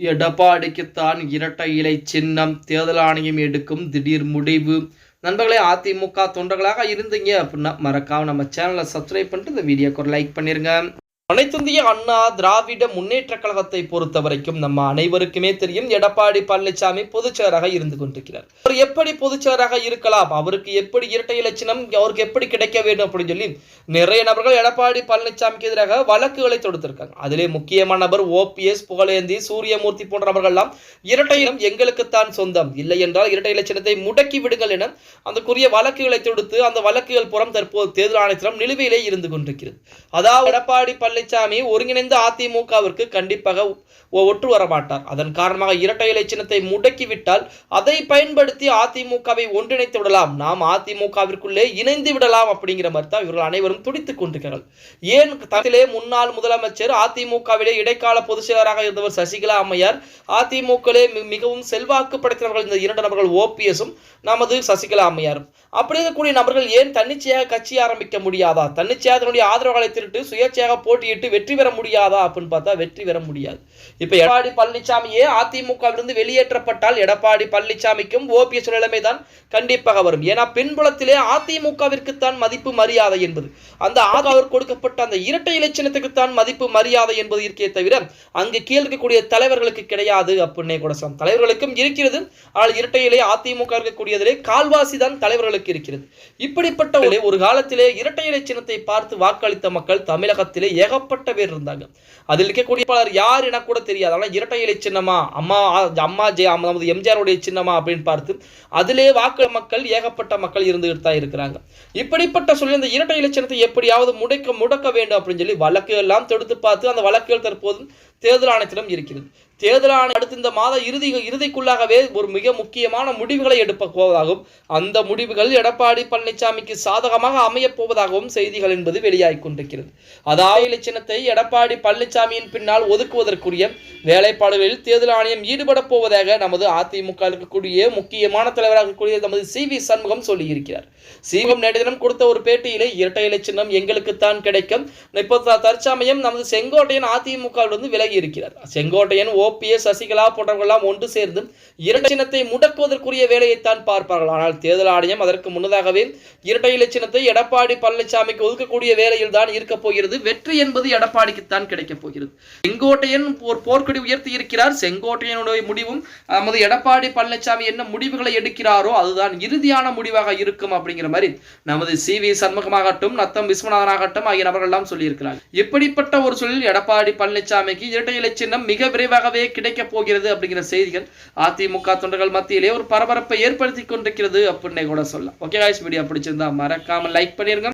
எடப்பாடிக்குத்தான் இரட்டை இலை சின்னம் தேர்தல் ஆணையம் எடுக்கும் திடீர் முடிவு. நண்பர்களே அதிமுக தொண்டர்களாக இருந்தீங்க அப்படின்னா மறக்காம நம்ம சேனலை சப்ஸ்கிரைப் பண்ணிட்டு இந்த வீடியோக்கு ஒரு லைக் பண்ணிருங்க. அனைத்திந்திய அண்ணா திராவிட முன்னேற்ற கழகத்தை பொறுத்த வரைக்கும் நம்ம அனைவருக்குமே தெரியும் எடப்பாடி பழனிசாமி பொதுச்செயலாக இருந்து கொண்டிருக்கிறார். அவர் எப்படி பொதுச்செயலாக இருக்கலாம்? அவருக்கு எப்படி இரட்டை இலட்சணம் அவருக்கு எப்படி கிடைக்க வேண்டும் அப்படின்னு சொல்லி நிறைய நபர்கள் எடப்பாடி பழனிசாமிக்கு எதிராக வழக்குகளை தொடுத்திருக்காங்க. அதிலே முக்கியமான நபர் ஓபிஎஸ் புகழேந்தி சூரியமூர்த்தி போன்ற நபர்கள்லாம் இரட்டை இனம் எங்களுக்குத்தான் சொந்தம். இல்லை என்றால் இரட்டை இலட்சணத்தை முடக்கி விடுங்கள் என அந்தக்குரிய வழக்குகளை தொடுத்து அந்த வழக்குகள் புறம் தற்போது தேர்தல் ஆணையத்திடம் நிலுவையிலே இருந்து கொண்டிருக்கிறது. அதாவது எடப்பாடி பழனிசாமி ஒருங்கிணைந்த அதிமுகவிற்கு கண்டிப்பாக ஒற்று வரமாட்டார். அதன் காரணமாக இரட்டை இலை சின்னத்தை முடக்கிவிட்டால் அதை பயன்படுத்தி அதிமுகவை ஒன்றிணைத்து விடலாம். நாம் அதிமுகவிற்குள்ளே இணைந்து விடலாம் அப்படிங்கிற மாதிரி தான் இவர்கள் அனைவரும் துடித்துக் கொண்டிருக்கிறார்கள். ஏன் தமிழிலே முன்னாள் முதலமைச்சர் அதிமுகவிலே இடைக்கால பொதுச் செயலராக இருந்தவர் சசிகலா அம்மையார் அதிமுகவிலே மிகவும் செல்வாக்கு படைத்தவர்கள் இந்த இரண்டு நபர்கள் ஓபிஎஸும் நமது சசிகலா அம்மையாரும். அப்படி இருக்கக்கூடிய நபர்கள் ஏன் தன்னிச்சையாக கட்சி ஆரம்பிக்க முடியாதா? தன்னிச்சையாக தன்னுடைய ஆதரவாளை திருட்டு சுயேட்சையாக போட்டியிட்டு வெற்றி பெற முடியாதா அப்படின்னு பார்த்தா வெற்றி பெற முடியாது. இப்போ எடப்பாடி பழனிசாமியே அதிமுகவிலிருந்து வெளியேற்றப்பட்டால் எடப்பாடி பழனிசாமிக்கும் ஓபிஎஸ் நிலைமை தான் கண்டிப்பாக வரும். ஏன்னா பின்புலத்திலே அதிமுகவிற்குத்தான் மதிப்பு மரியாதை என்பது. அந்த அவர் கொடுக்கப்பட்ட அந்த இரட்டை இலட்சணத்துக்குத்தான் மதிப்பு மரியாதை என்பது இருக்கே தவிர அங்கு கீழ் இருக்கக்கூடிய தலைவர்களுக்கு கிடையாது அப்படின்னே கூட சொல்லலாம். தலைவர்களுக்கும் இருக்கிறது. ஆனால் இரட்டை இலை அதிமுக இருக்கக்கூடியதிலே கால்வாசி தான் தலைவர்களுக்கு இருக்கிறது. இப்படிப்பட்ட ஒரு- காலத்திலே இரட்டை இலை சின்னத்தை பார்த்து வாக்களித்த மக்கள் தமிழகத்திலே ஏக ஏகப்பட்ட பேர் இருந்தாங்க. அதில் இருக்கக்கூடிய பலர் யார் என கூட தெரியாது. ஆனால் இரட்டை இலை சின்னமா அம்மா அம்மா ஜெய நமது எம்ஜிஆருடைய சின்னமா அப்படின்னு பார்த்து அதிலே வாக்கு மக்கள் ஏகப்பட்ட மக்கள் இருந்துகிட்டு தான் இருக்கிறாங்க. இப்படிப்பட்ட சொல்லி அந்த இரட்டை இலை சின்னத்தை எப்படியாவது முடைக்க முடக்க வேண்டும் அப்படின்னு சொல்லி வழக்கு எல்லாம் தொடுத்து பார்த்து அந்த வழக்குகள் தற்போது தேர்தல் ஆணையத்திடம் இருக்கிறது. தேர்தல் ஆணையம் அடுத்த இந்த மாத இறுதி இறுதிக்குள்ளாகவே ஒரு மிக முக்கியமான முடிவுகளை எடுப்ப போவதாகவும் அந்த முடிவுகள் எடப்பாடி பழனிசாமிக்கு சாதகமாக அமையப் போவதாகவும் செய்திகள் என்பது வெளியாகிக் கொண்டிருக்கிறது. அதாவது சின்னத்தை எடப்பாடி பழனிசாமியின் பின்னால் ஒதுக்குவதற்குரிய வேலைப்பாடுகளில் தேர்தல் ஆணையம் ஈடுபடப் போவதாக நமது அதிமுக இருக்கக்கூடிய முக்கியமான தலைவராக இருக்கக்கூடிய நமது சி வி சண்முகம் சொல்லியிருக்கிறார். சீகம் நேற்று தினம் கொடுத்த ஒரு பேட்டியிலே இரட்டை இலை சின்னம் எங்களுக்குத்தான் கிடைக்கும். இப்போ த- தற்சமயம் நமது செங்கோட்டையன் அதிமுகவிலிருந்து விலகி இருக்கிறார் செங்கோட்டையன் ஓ ஓபிஎஸ் சசிகலா போன்றவர்களெல்லாம் ஒன்று சேர்ந்து இரட்டை சின்னத்தை முடக்குவதற்குரிய வேலையைத்தான் பார்ப்பார்கள். ஆனால் தேர்தல் ஆணையம் அதற்கு முன்னதாகவே இரட்டை இலை சின்னத்தை எடப்பாடி பழனிசாமிக்கு ஒதுக்கக்கூடிய வேலையில் தான் இருக்கப் போகிறது. வெற்றி என்பது எடப்பாடிக்குத்தான் கிடைக்கப் போகிறது. செங்கோட்டையன் ஒரு போர்க்கொடி உயர்த்தி இருக்கிறார். செங்கோட்டையனுடைய முடிவும் நமது எடப்பாடி பழனிசாமி என்ன முடிவுகளை எடுக்கிறாரோ அதுதான் இறுதியான முடிவாக இருக்கும் அப்படிங்கிற மாதிரி நமது சி வி சண்முகமாகட்டும் நத்தம் விஸ்வநாதனாகட்டும் ஆகிய நபர்கள் எல்லாம் சொல்லியிருக்கிறார் இப்படிப்பட்ட ஒரு சூழலில் எடப்பாடி பழனிசாமிக்கு இரட்டை இலை சின்னம் மிக விரைவாகவே கிடைக்கப் போகிறது அப்படிங்கிற செய்திகள் அதிமுக தொண்டர்கள் மத்தியிலே ஒரு பரபரப்பை ஏற்படுத்தி கொண்டிருக்கிறது அப்படின்னே கூட சொல்லலாம். ஓகே காய்ஸ் வீடியோ பிடிச்சிருந்தா மறக்காம லைக் பண்ணிருங்க.